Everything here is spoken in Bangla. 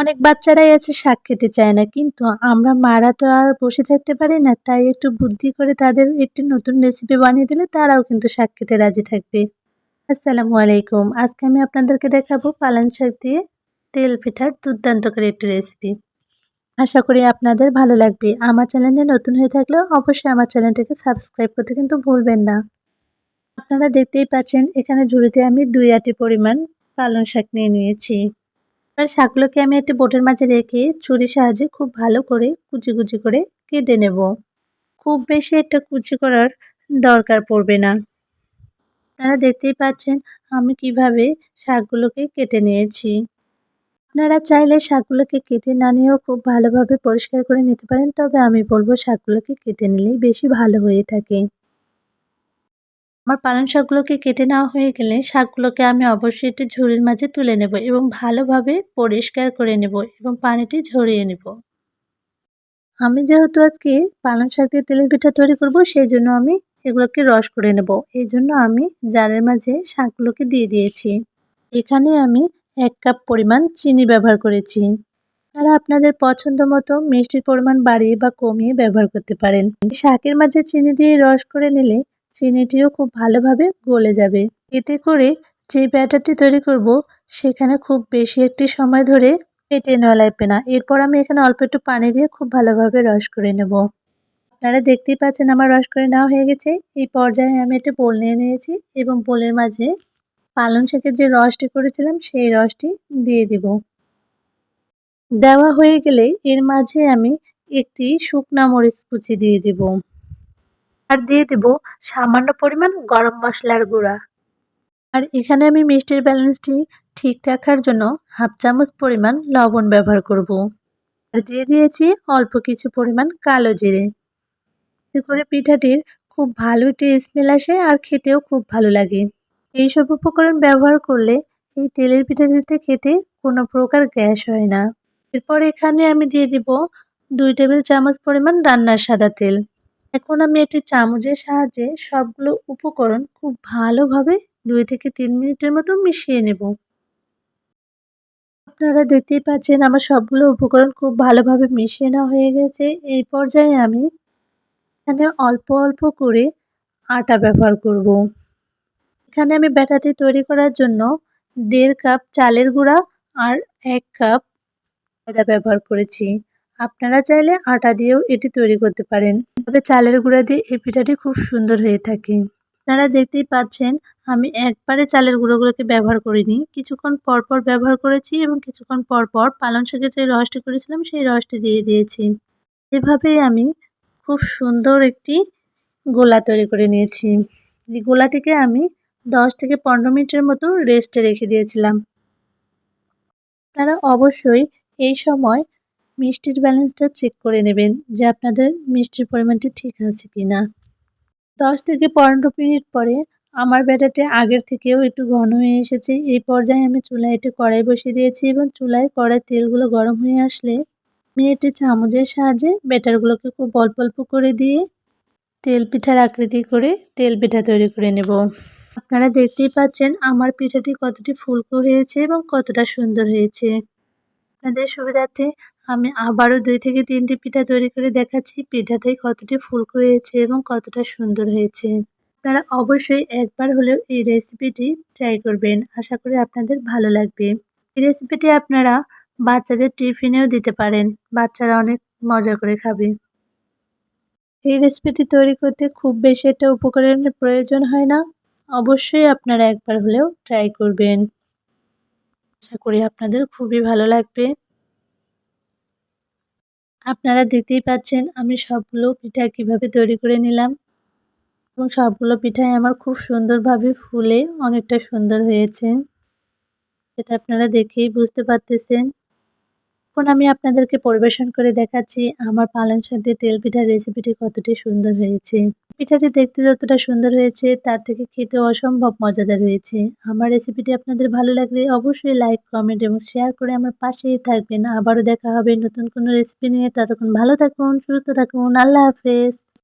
অনেক বাচ্চারাই আছে শাক খেতে চায় না, কিন্তু আমরা মারা তো আর বসে থাকতে পারি না, তাই একটু বুদ্ধি করে তাদের একটি নতুন রেসিপি বানিয়ে দিলে তারাও কিন্তু শাক খেতে রাজি থাকবে। আসসালামু আলাইকুম, আজকে আমি আপনাদেরকে দেখাবো পালং শাক দিয়ে তেল পিঠার দুর্দান্ত করে একটি রেসিপি আশা করি আপনাদের ভালো লাগবে। আমার চ্যানেলে নতুন হয়ে থাকলেও অবশ্যই আমার চ্যানেলটিকে সাবস্ক্রাইব করতে কিন্তু ভুলবেন না। আপনারা দেখতেই পাচ্ছেন, এখানে ঝুড়িতে আমি দুই আটি পরিমাণ পালং শাক নিয়ে নিয়েছি। আর শাকগুলোকে আমি একটি বোটের মাঝে রেখে ছুরির সাহায্যে খুব ভালো করে কুচি কুচি করে কেটে নেব। খুব বেশি একটা কুচি করার দরকার পড়বে না। আপনারা দেখতেই পাচ্ছেন আমি কীভাবে শাকগুলোকে কেটে নিয়েছি। আপনারা চাইলে শাকগুলোকে কেটে না নিয়েও খুব ভালোভাবে পরিষ্কার করে নিতে পারেন, তবে আমি বলব শাকগুলোকে কেটে নিলেই বেশি ভালো হয়ে থাকে। আমার পালং শাকগুলোকে কেটে নেওয়া হয়ে গেলে শাকগুলোকে আমি অবশ্যই একটি ঝুড়ির মাঝে তুলে নেব এবং ভালোভাবে পরিষ্কার করে নেব এবং পানিটি ঝরিয়ে নেব। আমি যেহেতু আজকে পালং শাক দিয়ে তেলের পিঠা তৈরি করব, সেই জন্য আমি এগুলোকে রস করে নেব। এই জন্য আমি জারের মাঝে শাকগুলোকে দিয়ে দিয়েছি। এখানে আমি এক কাপ পরিমাণ চিনি ব্যবহার করেছি। তারা আপনাদের পছন্দ মতো মিষ্টির পরিমাণ বাড়িয়ে বা কমিয়ে ব্যবহার করতে পারেন শাকের মাঝে চিনি দিয়ে রস করে নিলে চিনিটিও খুব ভালোভাবে গলে যাবে। এতে করে যে ব্যাটারটি তৈরি করব, সেখানে খুব বেশি একটি সময় ধরে পেটে নেওয়া লাগবে না। এরপর আমি এখানে অল্প একটু পানি দিয়ে খুব ভালোভাবে রস করে নেব। আপনারা দেখতেই পাচ্ছেন আমার রস করে নেওয়া হয়ে গেছে। এই পর্যায়ে আমি একটা বোল নিয়ে নিয়েছি এবং বোলের মাঝে পালং শাকের যে রসটি করেছিলাম, সেই রসটি দিয়ে দিব। দেওয়া হয়ে গেলে এর মাঝে আমি একটি শুকনা মরিচ কুচি দিয়ে দিব। আর দিয়ে দেব সামান্য পরিমাণ গরম মশলার গুঁড়া। আর এখানে আমি মিষ্টির ব্যালেন্সটি ঠিক রাখার জন্য হাফ চামচ পরিমাণ লবণ ব্যবহার করব। আর দিয়ে দিয়েছি অল্প কিছু পরিমাণ কালো জিরে। এতে করে পিঠাটির খুব ভালো একটি স্মেল আসে আর খেতেও খুব ভালো লাগে। এই সব উপকরণ ব্যবহার করলে এই তেলের পিঠাটিতে খেতে কোনো প্রকার গ্যাস হয় না। এরপর এখানে আমি দিয়ে দিব দুই টেবিল চামচ পরিমাণ রান্নার সাদা তেল। এখন আমি একটি চামচের সাহায্যে সবগুলো উপকরণ খুব ভালোভাবে দুই থেকে তিন মিনিটের মতো মিশিয়ে নেব। আপনারা দেখতেই পাচ্ছেন আমার সবগুলো উপকরণ খুব ভালোভাবে মিশিয়ে নেওয়া হয়ে গেছে। এই পর্যায়ে আমি এখানে অল্প অল্প করে আটা ব্যবহার করব। এখানে আমি ব্যাটাটি তৈরি করার জন্য দেড় কাপ চালের গুঁড়া আর এক কাপ ব্যবহার করেছি। আপনারা চাইলে আটা দিয়েও এটি তৈরি করতে পারেন। তবে চালের গুঁড়া দিয়ে এই পিঠাটি খুব সুন্দর হয়ে থাকে। আপনারা দেখতেই পাচ্ছেন, আমি একবারে চালের গুঁড়োগুলোকে ব্যবহার করিনি। কিছুক্ষণ পরপর ব্যবহার করেছি এবং কিছুক্ষণ পরপর পালং শাকের যে রসটি করেছিলাম, সেই রসটি দিয়ে দিয়েছি। এভাবেই আমি খুব সুন্দর একটি গোলা তৈরি করে নিয়েছি। এই গোলাটিকে আমি দশ থেকে পনেরো মিনিটের মতো রেস্টে রেখে দিয়েছিলাম। আপনারা অবশ্যই এই সময় মিষ্টির ব্যালেন্সটা চেক করে নেবেন যে আপনাদের মিষ্টির পরিমাণটি ঠিক আছে কি না দশ থেকে পনেরো মিনিট পরে আমার ব্যাটারটি আগের থেকেও একটু ঘন হয়ে এসেছে। এই পর্যায়ে আমি চুলায় একটি কড়াই বসিয়ে দিয়েছি এবং চুলায় কড়াই তেলগুলো গরম হয়ে আসলে আমি একটি চামচের সাহায্যে ব্যাটারগুলোকে খুব অল্প অল্প করে দিয়ে তেল পিঠার আকৃতি করে তেল পিঠা তৈরি করে নেব। আপনারা দেখতেই পাচ্ছেন আমার পিঠাটি কতটি ফুলকো হয়েছে এবং কতটা সুন্দর হয়েছে। আপনাদের সুবিধার্থে আমি আবারও দুই থেকে তিনটি পিঠা তৈরি করে দেখাচ্ছি। পিঠাটাই কতটি ফুলকো হয়েছে এবং কতটা সুন্দর হয়েছে। আপনারা অবশ্যই একবার হলেও এই রেসিপিটি ট্রাই করবেন। আশা করি আপনাদের ভালো লাগবে। এই রেসিপিটি আপনারা বাচ্চাদের টিফিনেও দিতে পারেন। বাচ্চারা অনেক মজা করে খাবে। এই রেসিপিটি তৈরি করতে খুব বেশি একটা উপকরণের প্রয়োজন হয় না। অবশ্যই আপনারা একবার হলেও ট্রাই করবেন। আশা করি আপনাদের খুবই ভালো লাগবে। আপনারা দেখতেই পাচ্ছেন, আমি সবগুলো পিঠা কীভাবে তৈরি করে নিলাম। এবং সবগুলো পিঠাই আমার খুব সুন্দরভাবে ফুলে অনেকটা সুন্দর হয়েছে। এটা আপনারা দেখেই বুঝতে পারতেছেন। এখন আমি আপনাদেরকে পরিবেশন করে দেখাচ্ছি আমার পালং শাক দিয়ে তেল পিঠার রেসিপিটি কতটি সুন্দর হয়েছে। পিঠাটি দেখতে যতটা সুন্দর হয়েছে, তার থেকে খেতে অসম্ভব মজাদার হয়েছে। আমার রেসিপিটি আপনাদের ভালো লাগলে অবশ্যই লাইক, কমেন্ট এবং শেয়ার করে আমার পাশেই থাকবেন। আবারও দেখা হবে নতুন কোনো রেসিপি নিয়ে। ততক্ষণ ভালো থাকুন, সুস্থ থাকুন। আল্লাহ হাফেজ।